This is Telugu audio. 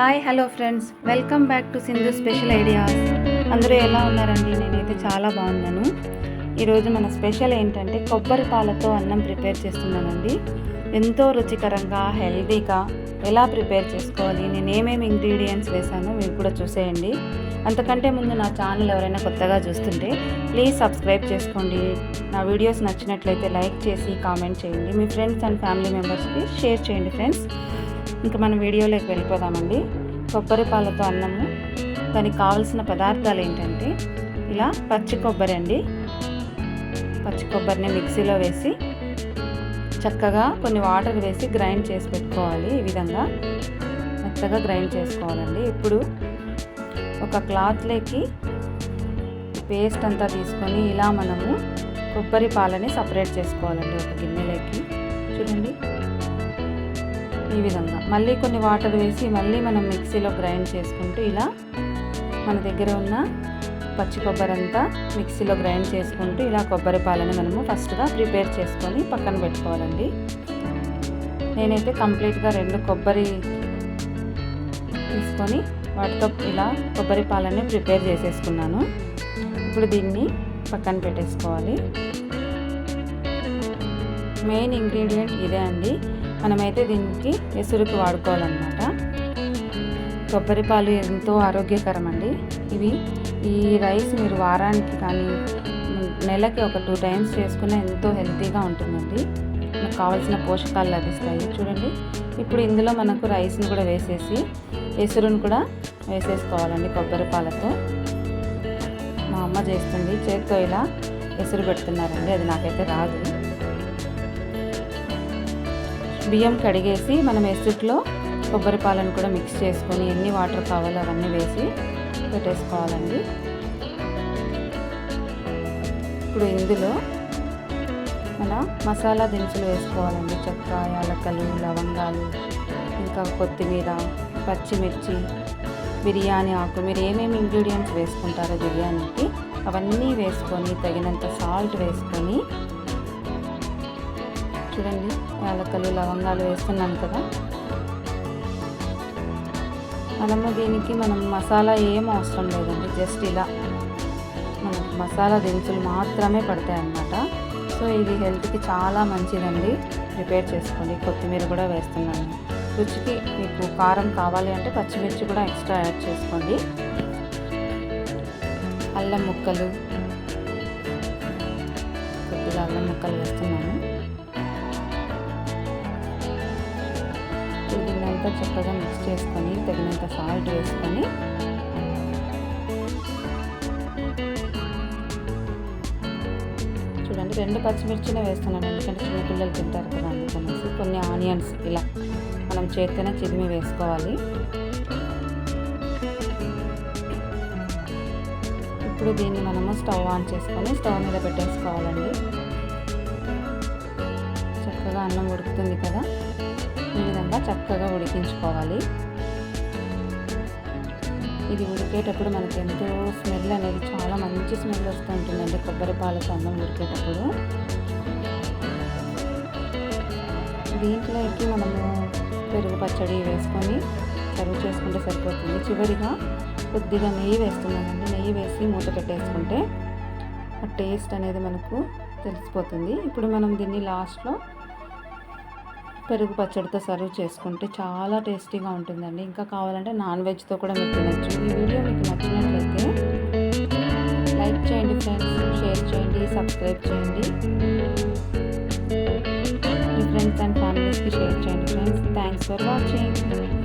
Hi hello friends. Welcome back to Sindhu special ideas. అందరూ ఎలా ఉన్నారండి? నేనైతే చాలా బాగున్నాను. ఈరోజు మన స్పెషల్ ఏంటంటే కొబ్బరి పాలతో అన్నం ప్రిపేర్ చేస్తున్నానండి. ఎంతో రుచికరంగా హెల్తీగా ఎలా ప్రిపేర్ చేసుకోవాలి నేను ఏమేమి ఇంగ్రీడియంట్స్ వేసానో మీరు కూడా చూసేయండి. అంతకంటే ముందు నా ఛానల్ ఎవరైనా కొత్తగా చూస్తుంటే ప్లీజ్ సబ్స్క్రైబ్ చేసుకోండి. నా వీడియోస్ నచ్చినట్లయితే లైక్ చేసి కామెంట్ చేయండి. మీ ఫ్రెండ్స్ అండ్ ఫ్యామిలీ మెంబర్స్కి షేర్ చేయండి ఫ్రెండ్స్. ఇంకా మనం వీడియోలోకి వెళ్ళిపోదామండి. కొబ్బరి పాలతో అన్నము దానికి కావాల్సిన పదార్థాలు ఏంటంటే ఇలా పచ్చి కొబ్బరి అండి. పచ్చి కొబ్బరిని మిక్సీలో వేసి చక్కగా కొన్ని వాటర్ వేసి గ్రైండ్ చేసి పెట్టుకోవాలి ఈ విధంగా. మెత్తగా గ్రైండ్ చేసుకోవాలండి. ఇప్పుడు ఒక క్లాత్లోకి పేస్ట్ అంతా తీసుకొని ఇలా మనము కొబ్బరి పాలని సపరేట్ చేసుకోవాలండి ఒక గిన్నెలోకి. చూడండి. ఈ విధంగా. మళ్ళీ కొన్ని వాటర్ వేసి మళ్ళీ మనం మిక్సీలో గ్రైండ్ చేసుకుంటూ ఇలా మన దగ్గర ఉన్న పచ్చి కొబ్బరి అంతా మిక్సీలో గ్రైండ్ చేసుకుంటూ ఇలా కొబ్బరి పాలని మనము ఫస్ట్గా ప్రిపేర్ చేసుకొని పక్కన పెట్టుకోవాలండి. నేనైతే కంప్లీట్గా రెండు కొబ్బరి తీసుకొని వాటితో ఇలా కొబ్బరి పాలని ప్రిపేర్ చేసేసుకున్నాను. ఇప్పుడు దీన్ని పక్కన పెట్టేసుకోవాలి. మెయిన్ ఇంగ్రీడియంట్ ఇదే అండి. మనమైతే దీనికి ఎసురుకి వాడుకోవాలన్నమాట. కొబ్బరి పాలు ఎంతో ఆరోగ్యకరం అండి ఇవి ఈ రైస్ మీరు వారానికి కానీ నెలకి ఒక టూ టైమ్స్ చేసుకున్న ఎంతో హెల్తీగా ఉంటుందండి. మనకు కావాల్సిన పోషకాలు లభిస్తాయి. చూడండి ఇప్పుడు ఇందులో మనకు రైస్ని కూడా వేసేసి ఎసురును కూడా వేసేసుకోవాలండి కొబ్బరి పాలతో. మా అమ్మ చేస్తుంది. చేత్తో ఇలా ఎసురు పెడుతున్నారండి. అది నాకైతే రాదు. బియ్యం కడిగేసి మనం ఎసుట్లో కొబ్బరి పాలను కూడా మిక్స్ చేసుకొని ఎన్ని వాటర్ కావాలో అవన్నీ వేసి పెట్టేసుకోవాలండి. ఇప్పుడు ఇందులో మన మసాలా దినుసులు వేసుకోవాలండి. చెక్క యాలక్కలు లవంగాలు ఇంకా కొత్తిమీర పచ్చిమిర్చి బిర్యానీ ఆకు మీరు ఏమేమి ఇంగ్రీడియంట్స్ వేసుకుంటారో బిర్యానీకి అవన్నీ వేసుకొని తగినంత సాల్ట్ వేసుకొని చూడండి. యాలక్కలు లవంగాలు వేస్తున్నాను కదా. మనము దీనికి మనం మసాలా ఏం అవసరం లేదండి. జస్ట్ ఇలా మనకు మసాలా దినుసులు మాత్రమే పడతాయి అన్నమాట. సో ఇది హెల్త్కి చాలా మంచిదండి. ప్రిపేర్ చేసుకోండి. కొత్తిమీర కూడా వేస్తున్నాను. రుచికి మీకు కారం కావాలి అంటే పచ్చిమిర్చి కూడా ఎక్స్ట్రా యాడ్ చేసుకోండి. అల్లం ముక్కలు. కొద్దిగా అల్లం ముక్కలు వేస్తున్నాను. అంతా చక్కగా మిక్స్ చేసుకొని తగినంత సాల్ట్ వేసుకొని. చూడండి రెండు పచ్చిమిర్చినే వేస్తున్నాను. ఎందుకంటే చిన్నపిల్లలు తింటారు కదా అందుకనేసి కొన్ని ఆనియన్స్ ఇలా మనం చేత్తోనే చిదిమి వేసుకోవాలి. ఇప్పుడు దీన్ని మనము స్టవ్ ఆన్ చేసుకొని స్టవ్ మీద పెట్టేసుకోవాలండి. చక్కగా అన్నం ఉడుకుతుంది కదా. ఈ విధంగా చక్కగా ఉడికించుకోవాలి. ఇది ఉడికేటప్పుడు మనకి ఎంతో స్మెల్ అనేది చాలా మంచి స్మెల్ వస్తూ ఉంటుందండి కొబ్బరి పాలతో అన్నం ఉడికేటప్పుడు. దీంట్లోకి మనము పెరుగు పచ్చడి వేసుకొని సర్వ్ చేసుకుంటే సరిపోతుంది. చివరిగా కొద్దిగా నెయ్యి వేస్తున్నానండి. నెయ్యి వేసి మూత పెట్టేసుకుంటే ఆ టేస్ట్ అనేది మనకు తెలిసిపోతుంది. ఇప్పుడు మనం దీన్ని లాస్ట్లో పెరుగు పచ్చడితో సర్వ్ చేసుకుంటే చాలా టేస్టీగా ఉంటుందండి. ఇంకా కావాలంటే నాన్ వెజ్తో కూడా మీరు తినచ్చు. ఈ వీడియో మీకు నచ్చినట్లయితే లైక్ చేయండి ఫ్రెండ్స్ షేర్ చేయండి సబ్స్క్రైబ్ చేయండి. మీ ఫ్రెండ్స్ అండ్ ఫ్యామిలీస్కి షేర్ చేయండి ఫ్రెండ్స్. Thanks for watching.